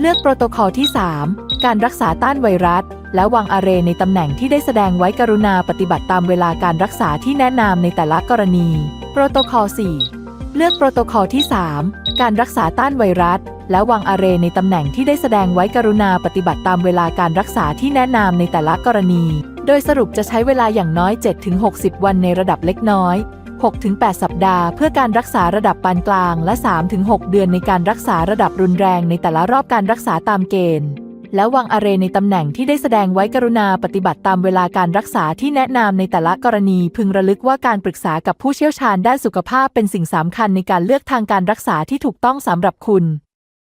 เลือกโปรโตคอลที่ 3 การรักษาต้านไวรัส และวางอาเรในตำแหน่งที่ได้แสดงไว้กรุณาปฏิบัติตามเวลาการรักษาที่แนะนำในแต่ละกรณี โปรโตคอล 4 เลือกโปรโตคอลที่ 3 การรักษาต้านไวรัส และวางอาเรในตำแหน่งที่ได้แสดงไว้กรุณาปฏิบัติตามเวลาการรักษาที่แนะนำในแต่ละกรณี โดยสรุปจะใช้เวลาอย่างน้อย 7-60 วันในระดับเล็กน้อย 6-8 สัปดาห์ เพื่อการรักษาระดับปานกลาง และ 3-6 เดือนในการรักษาระดับรุนแรงในแต่ละรอบการรักษาตามเกณฑ์ และวางอาเรในตำแหน่งที่ได้แสดงไว้กรุณาปฏิบัติตามเวลาการรักษาที่แนะนำในแต่ละกรณีพึงระลึกว่าการปรึกษากับผู้เชี่ยวชาญด้านสุขภาพเป็นสิ่งสำคัญในการเลือกทางการรักษาที่ถูกต้องสำหรับคุณ